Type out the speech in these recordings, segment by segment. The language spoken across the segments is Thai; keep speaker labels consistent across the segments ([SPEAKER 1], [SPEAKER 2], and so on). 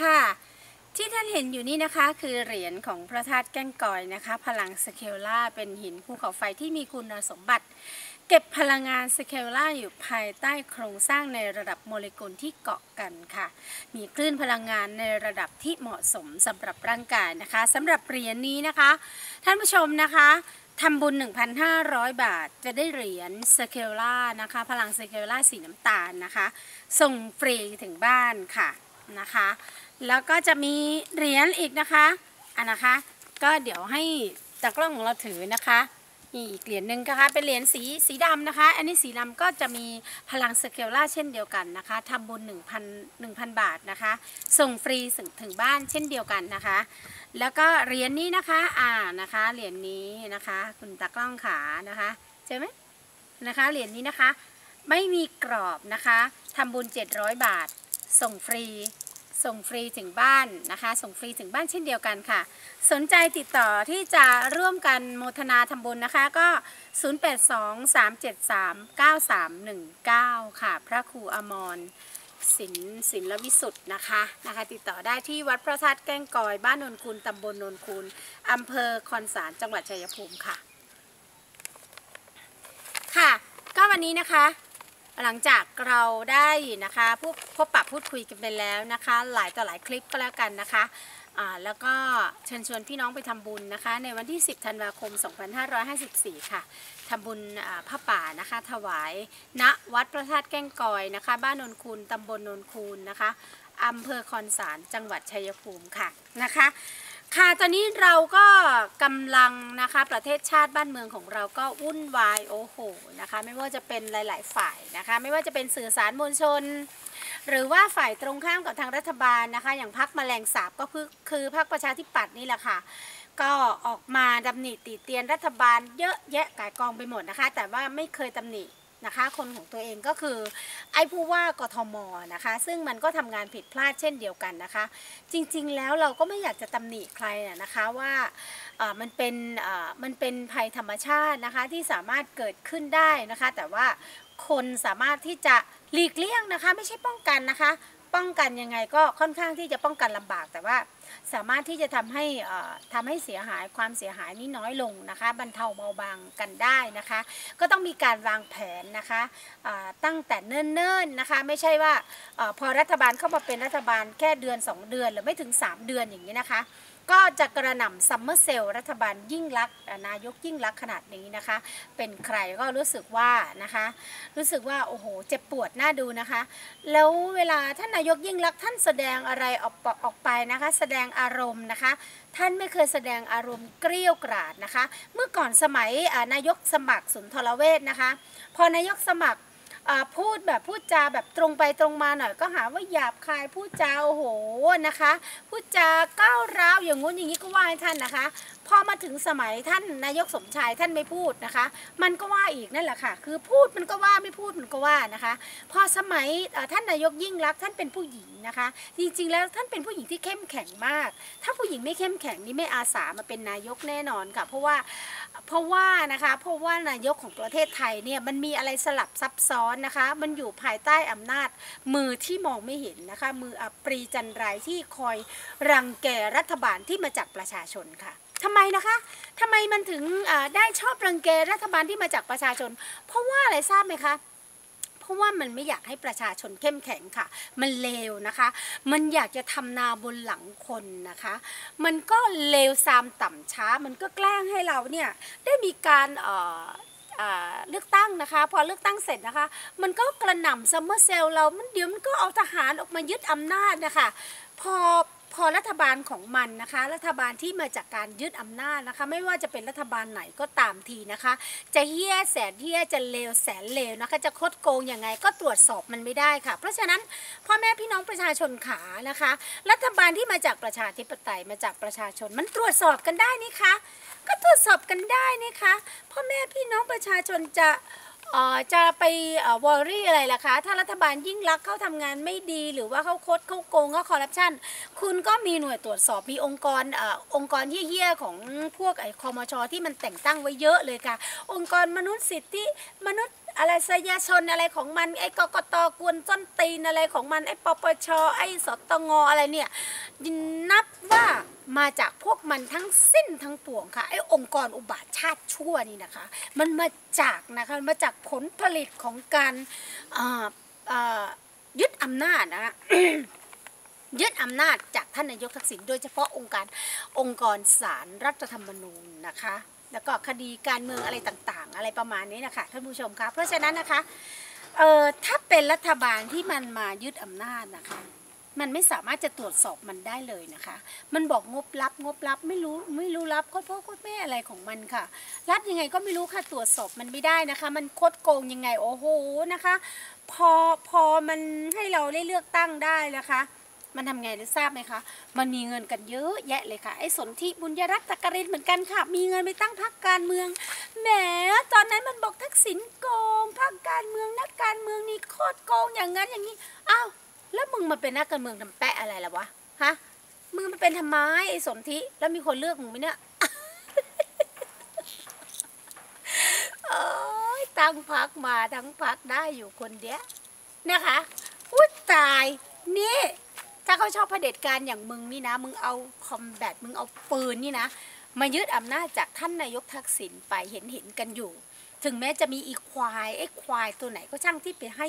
[SPEAKER 1] ค่ะ ที่ท่านเห็นอยู่นี่นะคะ คือเหรียญของพระธาตุแก้งกอยนะคะ พลังสเคลล่าเป็นหินภูเขาไฟที่มีคุณสมบัติ เก็บพลังงานสเคลล่าอยู่ภายใต้โครงสร้างในระดับโมเลกุลที่เกาะกันค่ะ มีคลื่นพลังงานในระดับที่เหมาะสมสำหรับร่างกายนะคะสำหรับเหรียญนี้นะคะ ท่านผู้ชมนะคะทำบุญ 1,500 บาท จะได้เหรียญสเคลล่านะคะ พลังสเคลล่าสีน้ำตาลนะคะ ส่งฟรีถึงบ้านค่ะนะคะ แล้วก็จะมีเหรียญอีกนะคะอันนะคะ ก็เดี๋ยวให้ตากล้องของเราถือนะคะนี่อีกเหรียญหนึ่งนะคะ เป็นเหรียญสีสีดำนะคะ อันนี้สีดำก็จะมีพลังสเกลล่าเช่นเดียวกันนะคะทำบุญ1,000 1,000 บาทนะคะ ส่งฟรีถึงถึงบ้านเช่นเดียวกันนะคะ แล้วก็เหรียญนี้นะคะ อ่านะคะ เหรียญนี้นะคะ คุณตากล้องขานะคะเจอไหมนะคะ เหรียญนี้นะคะ ไม่มีกรอบนะคะทำบุญ 700 บาท ส่งฟรี ส่งฟรีถึงบ้านนะคะ ส่งฟรีถึงบ้านเช่นเดียวกันค่ะ สนใจติดต่อที่จะร่วมกันโมทนาทำบุญนะคะก็ 0823739319 ค่ะ พระครูอมรศิลศิลวิสุทธ์นะคะนะคะ ติดต่อได้ที่วัดพระธาตุแก้งกอย บ้านนนคูนตำบลนนคูนอำเภอคอนสารจังหวัดชัยภูมิค่ะ ค่ะ ก็วันนี้นะคะ หลังจากเราได้นะคะพบพบปะพูดคุยกันไปแล้วนะคะ หลายต่อหลายคลิปก็แล้วกันนะคะแล้วก็เชิญชวนพี่น้องไปทำบุญนะคะ ในวันที่ 10 ธันวาคม 2554 ค่ะทำบุญผ้าป่านะคะ ถวายณวัดพระธาตุแก้งกอยนะคะ บ้านนนคูนตำบลนนคูนนะคะอำเภอคอนสารจังหวัดชัยภูมิค่ะนะคะ ค่ะตอนนี้เราก็กำลังนะคะประเทศชาติบ้านเมืองของเราก็วุ่นวายโอ้โหนะคะ ไม่ว่าจะเป็นหลาย ๆ ฝ่ายนะคะ ไม่ว่าจะเป็นสื่อสารมวลชน หรือว่าฝ่ายตรงข้ามกับทางรัฐบาลนะคะ อย่างพักแมลงสาบก็คือคือพักประชาธิปัตย์นี่แหละค่ะ ก็ออกมาดำหนิติเตียนรัฐบาลเยอะแยะกายกองไปหมดนะคะ แต่ว่าไม่เคยตำหนิ นะคะ คนของตัวเองก็คือ ไอ้ผู้ว่ากทมนะคะ ซึ่งมันก็ทำงานผิดพลาดเช่นเดียวกันนะคะ จริงๆแล้วเราก็ไม่อยากจะตำหนิใครน่ะนะคะว่ามันเป็นมันเป็นภัยธรรมชาตินะคะที่สามารถเกิดขึ้นได้นะคะ แต่ว่าคนสามารถที่จะหลีกเลี่ยงนะคะ ไม่ใช่ป้องกันนะคะ ป้องกันยังไงก็ค่อนข้างที่จะป้องกันลำบากแต่ว่า สามารถที่จะทำให้เอ่อทำให้เสียหายความเสียหายนี่น้อยลงนะคะ บรรเทาเบาบางกันได้นะคะ ก็ต้องมีการวางแผนนะคะตั้งแต่เนิ่นๆนะคะ ไม่ใช่ว่าอพอรัฐบาลเข้ามาเป็นรัฐบาลแค่เดือน 2 เดือน หรือไม่ถึง 3 เดือนอย่างนี้นะคะก็จะกระหน่ำซัมเมอร์เซลรัฐบาลยิ่งรักนายกยิ่งรักขนาดนี้นะคะ เป็นใครก็รู้สึกว่านะคะ รู้สึกว่าโอ้โหเจ็บปวดน่าดูนะคะ แล้วเวลาท่านนายกยิ่งรักท่านแสดงอะไรออกออกไปนะคะ แสดงงอารมณ์นะคะ ท่านไม่เคยแสดงอารมณ์เกรี้ยวกราดนะคะ เมื่อก่อนสมัยนายกสมัครสุนทรเวชนะคะ พอนายกสมัครพูดแบบพูดจาแบบตรงไปตรงมาหน่อยก็หาว่าหยาบคายพูดจาโอ้โหนะคะ พูดจาก้าวร้าวอย่างงู้นอย่างนี้ก็ว่าให้ท่านนะคะพอมาถึงสมัยท่านนายกสมชายท่านไม่พูดนะคะ มันก็ว่าอีกนั่นแหละค่ะ คือพูดมันก็ว่าไม่พูดมันก็ว่านะคะ พอสมัยท่านนายกยิ่งรักท่านเป็นผู้หญิงนะคะ จริงๆแล้วท่านเป็นผู้หญิงที่เข้มแข็งมาก ถ้าผู้หญิงไม่เข้มแข็งนี่ไม่อาสามาเป็นนายกแน่นอนค่ะ เพราะว่าเพราะว่านะคะเพราะว่านายกของประเทศไทยเนี่ยมันมีอะไรสลับซับซ้อนนะคะ มันอยู่ภายใต้อำนาจมือที่มองไม่เห็นนะคะ มืออปรีจันไรที่คอยรังแกรัฐบาลที่มาจากประชาชนค่ะ ทำไมนะคะทำไมมันถึงได้ชอบรังแกรัฐบาลที่มาจากประชาชน เพราะว่าอะไรทราบไหมคะเพราะว่ามันไม่อยากให้ประชาชนเข้มแข็งค่ะ มันเลวนะคะ มันอยากจะทำนาบนหลังคนนะคะ มันก็เลวซามต่ำช้า มันก็แกล้งให้เราเนี่ยได้มีการเเอ่อเลือกตั้งนะคะ พอเลือกตั้งเสร็จนะคะ มันก็กระหน่ำซัมเมอร์เซลเรา มันเดี๋ยวมันก็เอาทหารออกมายึดอำนาจนะคะ พอ พอรัฐบาลของมันนะคะ รัฐบาลที่มาจากการยึดอำนาจนะคะ ไม่ว่าจะเป็นรัฐบาลไหนก็ตามทีนะคะ จะเฮี้ยแสนเฮี้ยจะเลวแสนเลวนะคะ จะคดโกงยังไงก็ตรวจสอบมันไม่ได้ค่ะ เพราะฉะนั้นพ่อแม่พี่น้องประชาชนขานะคะ รัฐบาลที่มาจากประชาธิปไตยมาจากประชาชน มันตรวจสอบกันได้นี่คะก็ตรวจสอบกันได้นี่คะพ่อแม่พี่น้องประชาชนจะ จะไปวอรี่อะไรล่ะคะ ถ้ารัฐบาลยิ่งรักเขาทำงานไม่ดี หรือว่าเขาคดเขาโกงเขาคอร์รัปชันคุณก็มีหน่วยตรวจสอบมีองค์กรอองค์กรเฮี้ยๆของพวกไอ้คอมชที่มันแต่งตั้งไว้เยอะเลยค่ะ องค์กรมนุษยสิทธิมนุษย์ อะไรสยชนอะไรของมันไอ้กกตกวนจ้นตีนอะไรของมันไอ้ปปชไอ้สตงอะไรเนี่ยนับว่ามาจากพวกมันทั้งสิ้นทั้งปวงค่ะไอ้องค์กรอุบาทชาติชั่วนี่นะคะ มันมาจากนะคะมาจากผลผลิตของการยึดอำนาจนะคะยึดอำนาจจากท่านนายกทักษิณโดยเฉพาะองค์การองค์กรศาลรรัฐธรรมนูญนะคะ แล้วก็คดีการเมืองอะไรต่างๆ อะไรประมาณนี้นะคะท่านผู้ชมคะเพราะฉะนั้นนะคะเอ่อถ้าเป็นรัฐบาลที่มันมายึดอำนาจนะคะ มันไม่สามารถจะตรวจสอบมันได้เลยนะคะ มันบอกงบลับงบลับไม่รู้ไม่รู้รับโคตรพ่อโคตรแม่อะไรของมันค่ะรับยังไงก็ไม่รู้ค่ะตรวจสอบมันไม่ได้นะคะ มันโคตรโกงยังไงโอ้โหนะคะ พอพอมันให้เราได้เลือกตั้งได้นะคะ มันทำไงได้ทราบไหมคะ มันมีเงินกันเยอะแยะเลยค่ะ ไอ้สนธิบุญยรัตน์ตะกรินเหมือนกันค่ะ มีเงินไปตั้งพรรคการเมือง แหม ตอนนั้นมันบอกทักษิณโกงพรรคการเมืองนักการเมืองนี่โคตรโกงอย่างนั้นอย่างนี้ อ้าว แล้วมึงมาเป็นนักการเมืองทำแปะอะไรล่ะวะ ฮะ มึงมาเป็นทำไมไอ้สนธิแล้วมีคนเลือกมึงไหมเนี่ยโอ้ยตั้งพักมาทั้งพักได้อยู่คนเดียวนะคะอุ้ยตายนี่ ถ้าเขาชอบเผด็จการอย่างมึงนี่นะ มึงเอาคอมแบทมึงเอาปืนนี่นะ มายึดอำนาจจากท่านนายกทักษิณไปเห็นเห็นกันอยู่ ถึงแม้จะมีอีควายไอ้ควายตัวไหนก็ช่างที่ไปให้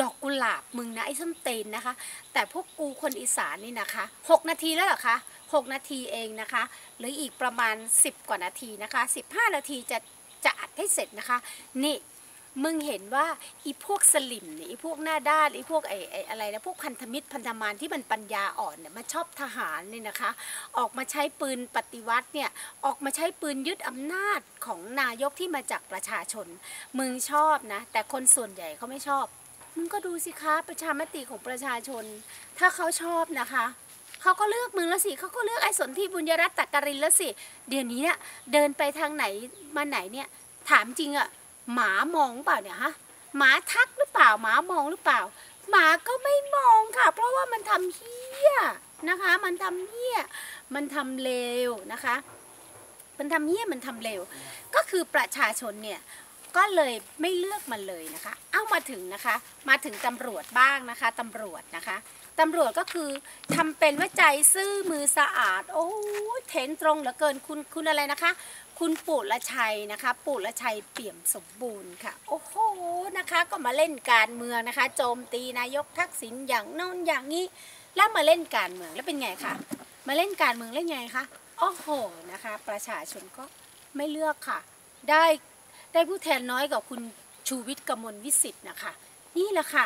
[SPEAKER 1] ดอกกุหลาบมึงนะไอ้ส้นเตนนะคะ แต่พวกกูคนอีสานนี่นะคะหกนาทีแล้วเหรอคะหกนาทีเองนะคะ หรืออีกประมาณ 10 กว่านาทีนะคะ 15 นาทีจะจะอัดให้เสร็จนะคะ นี่ มึงเห็นว่าอีพวกสลิมเนี่ยอีพวกหน้าด้านอีพวกไอ้ไอ้อะไรนะพวกพันธมิตรพันธมารที่มันปัญญาอ่อนเนี่ยมาชอบทหารเนี่ยนะคะ ออกมาใช้ปืนปฏิวัติเนี่ยออกมาใช้ปืนยึดอำนาจของนายกที่มาจากประชาชน มึงชอบนะ แต่คนส่วนใหญ่เขาไม่ชอบ มึงก็ดูสิคะประชามติของประชาชน ถ้าเขาชอบนะคะเขาก็เลือกมึงแล้วสิเขาก็เลือกไอ้สนธิบุญยรัตน์ตักกรินแล้วสิ เดี๋ยวนี้เนี่ยเดินไปทางไหนมาไหนเนี่ยถามจริงอะ หมามองเปล่าเนี่ยฮะหมาทักหรือเปล่าหมามองหรือเปล่า หมาก็ไม่มองค่ะ เพราะว่ามันทำเฮี้ยนะคะ มันทำเฮี้ยมันทำเลวนะคะ มันทำเฮี้ยมันทำเลวก็คือประชาชนเนี่ยก็เลยไม่เลือกมันเลยนะคะ เอามาถึงนะคะ มาถึงตำรวจบ้างนะคะตำรวจนะคะ ตำรวจก็คือทำเป็นว่าใจซื่อมือสะอาด โอ้ยเทนตรงเหลือเกินคุณคุณอะไรนะคะ คุณปุละชัยนะคะปุละชัยเปี่ยมสมบูรณ์ค่ะ โอ้โหนะคะ ก็มาเล่นการเมืองนะคะ โจมตีนายกทักษิณอย่างโน้นอย่างนี้ แล้วมาเล่นการเมืองแล้วเป็นไงคะมาเล่นการเมืองเล่นไงคะโอ้โหนะคะ ประชาชนก็ไม่เลือกค่ะ ได้ได้ผู้แทนน้อยกว่าคุณชูวิทย์กมลวิสิทธิ์นะคะ นี่แหละค่ะ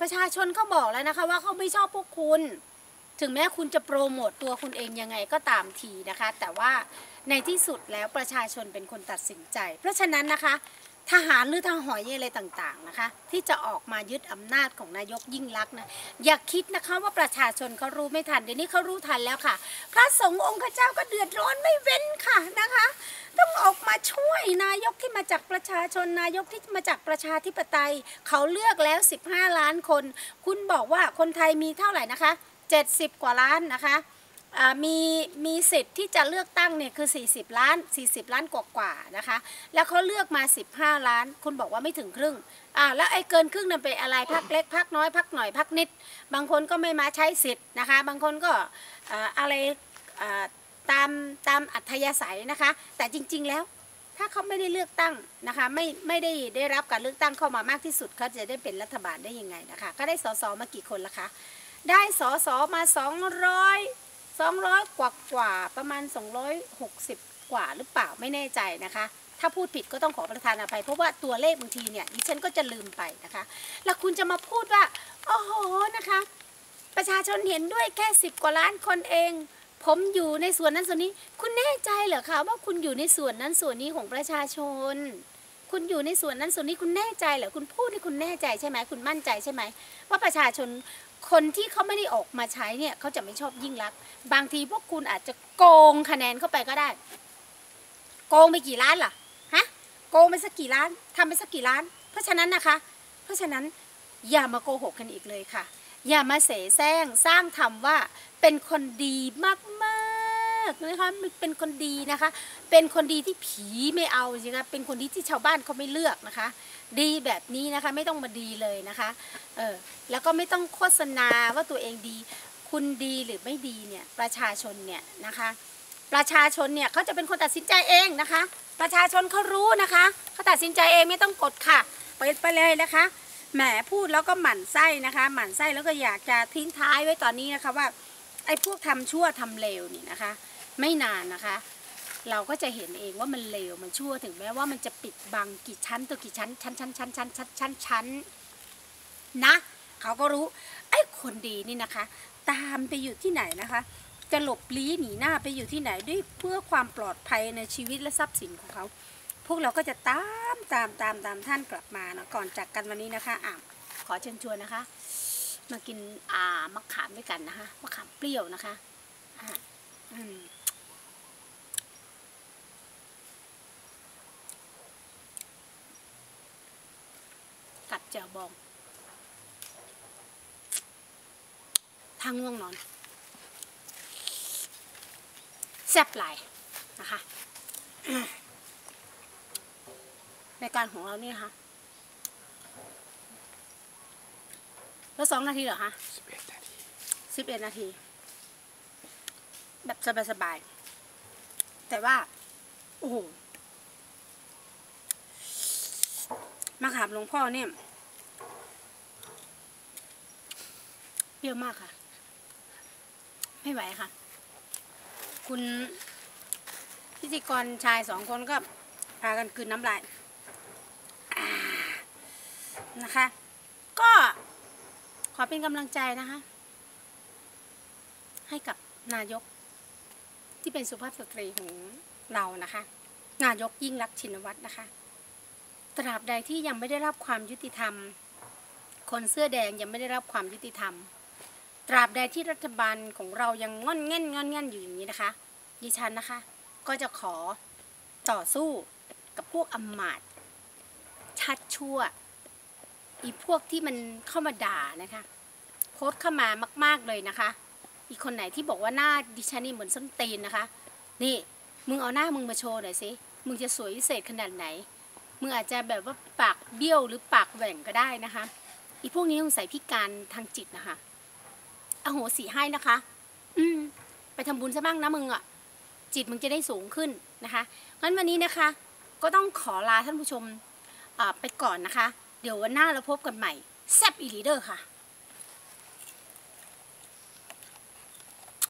[SPEAKER 1] ประชาชนเขาบอกแล้วนะคะว่าเขาไม่ชอบพวกคุณ ถึงแม้คุณจะโปรโมตตัวคุณเองยังไงก็ตามทีนะคะ แต่ว่าในที่สุดแล้วประชาชนเป็นคนตัดสินใจ เพราะฉะนั้นนะคะ ทหารหรือทหอยอะไรต่างๆนะคะ ที่จะออกมายึดอำนาจของนายกยิ่งลักษณ์นะอย่าคิดนะคะว่าประชาชนเขารู้ไม่ทันเดี๋ยวนี้เขารู้ทันแล้วค่ะ พระสงฆ์องค์ข้าเจ้าก็เดือดร้อนไม่เว้นค่ะนะคะ ต้องออกมาช่วยนายกที่มาจากประชาชนนายกที่มาจากประชาธิปไตย เขาเลือกแล้ว 15 ล้านคน คุณบอกว่าคนไทยมีเท่าไหร่นะคะ 70 กว่าล้านนะคะมีมีสิทธิ์ที่จะเลือกตั้งเนี่ยคือ 40 ล้าน 40 ล้านกว่าๆนะคะ แล้วเขาเลือกมา 15 ล้าน คุณบอกว่าไม่ถึงครึ่งอ่าแล้วไอ้เกินครึ่งนั้นเป็นอะไรพักเล็กพักน้อยพักหน่อยพักนิด บางคนก็ไม่มาใช้สิทธิ์นะคะ บางคนก็ออะไร ตามอัธยาศัยนะคะ แต่จริง ๆ แล้ว ถ้าเขาไม่ได้เลือกตั้งนะคะไม่ไม่ได้ได้รับการเลือกตั้งเข้ามามากที่สุดเขาจะได้เป็นรัฐบาลได้ยังไงนะคะก็ได้สสมากี่คนละคะ ได้สสมา 200 200 กว่ากว่าประมาณ 260 กว่าหรือเปล่าไม่แน่ใจนะคะ ถ้าพูดผิดก็ต้องขอประทานอภัย เพราะว่าตัวเลขบางทีเนี่ยดิฉันก็จะลืมไปนะคะ แล้วคุณจะมาพูดว่าโอ้โหนะคะ ประชาชนเห็นด้วยแค่สิบกว่าล้านคนเอง ผมอยู่ในส่วนนั้นส่วนนี้ คุณแน่ใจเหรอคะว่าคุณอยู่ในส่วนนั้นส่วนนี้ของประชาชน คุณอยู่ในส่วนนั้นส่วนนี้คุณแน่ใจเหรอคุณพูดให้คุณแน่ใจใช่ไหมคุณมั่นใจใช่ไหมว่าประชาชนคนที่เขาไม่ได้ออกมาใช้เนี่ยเขาจะไม่ชอบยิ่งรัก บางทีพวกคุณอาจจะโกงคะแนนเข้าไปก็ได้ โกงไปกี่ล้านล่ะฮะโกงไปสักกี่ล้านทำไปสักกี่ล้าน เพราะฉะนั้นนะคะ เพราะฉะนั้นอย่ามาโกหกกันอีกเลยค่ะ อย่ามาเสแสร้งสร้างทำว่าเป็นคนดีมากนะคะมันเป็นคนดีนะคะ เป็นคนดีที่ผีไม่เอาสิคะเป็นคนดีที่ชาวบ้านเขาไม่เลือกนะคะ ดีแบบนี้นะคะไม่ต้องมาดีเลยนะคะเออแล้วก็ไม่ต้องโฆษณาว่าตัวเองดี คุณดีหรือไม่ดีเนี่ยประชาชนเนี่ยนะคะ ประชาชนเนี่ยเขาจะเป็นคนตัดสินใจเองนะคะ ประชาชนเขารู้นะคะเขาตัดสินใจเองไม่ต้องกดค่ะไปไปเลยนะคะ แหมพูดแล้วก็หมั่นไส้นะคะหมั่นไส้แล้วก็อยากจะทิ้งท้ายไว้ตอนนี้นะคะว่าไอ้พวกทำชั่วทำเลวนี่นะคะ ไม่นานนะคะ เราก็จะเห็นเองว่ามันเลวมันชั่วถึงแม้ว่ามันจะปิดบังกี่ชั้นตัวกี่ชั้น ชั้นชั้นชั้นชั้นชั้นชั้นชั้นนะเขาก็รู้ไอ้คนดีนี่นะคะ ตามไปอยู่ที่ไหนนะคะจะหลบลี้หนีหน้าไปอยู่ที่ไหนด้วยเพื่อความปลอดภัยในชีวิตและทรัพย์สินของเขา วกเราก็จะตามตามตามตามท่านกลับมานะก่อนจากกันวันนี้นะคะอะขอเชิญชวนนะคะ มากินอ่ามะขามด้วยกันนะคะมะขามเปรี้ยวนะคะอะอืมกับเจียวบองถ้าง่วงนอน แซ่บหลายนะคะ ในการของเรานี่นะคะแล้วสองนาทีเหรอคะสิบเอ็ดนาทีแบบสบายๆ แต่ว่า โอ้โหมาขามหลวงพ่อเนี่ยเปรี้ยวมากค่ะ ไม่ไหวค่ะ คุณพิธีกรชายสองคนก็พากันคืนน้ำลายอ่า นะคะ ก็ขอเป็นกำลังใจนะคะ ให้กับนายกที่เป็นสุภาพสตรีของเรานะคะ นายกยิ่งรักชินวัตรนะคะ ตราบใดที่ยังไม่ได้รับความยุติธรรม คนเสื้อแดงยังไม่ได้รับความยุติธรรม ตราบใดที่รัฐบาลของเรายังง่อนแง่นง่อนแง่นอยู่อย่างนี้นะคะ ดิฉันนะคะ ก็จะขอต่อสู้กับพวกอำมาตย์ชัดชั่ว อีพวกที่มันเข้ามาด่านะคะโพสเข้ามามาก ๆเลยนะคะ อีกคนไหนที่บอกว่าหน้าดิฉันนี่เหมือนส้นตีนนะคะ นี่มึงเอาหน้ามึงมาโชว์หน่อยสิมึงจะสวยพิเศษขนาดไหนมึงอาจจะแบบว่าปากเบี้ยวหรือปากแหว่งก็ได้นะคะ อีพวกนี้สงสัยพิการทางจิตนะคะอโหสีให้นะคะ อืม ไปทำบุญซะบ้างนะมึงอะ่ะ จิตมึงจะได้สูงขึ้นนะคะงั้นวันนี้นะคะ ก็ต้องขอลาท่านผู้ชมไปก่อนนะคะ เดี๋ยววันหน้าเราพบกันใหม่แซบอีลีเดอร์ค่ะ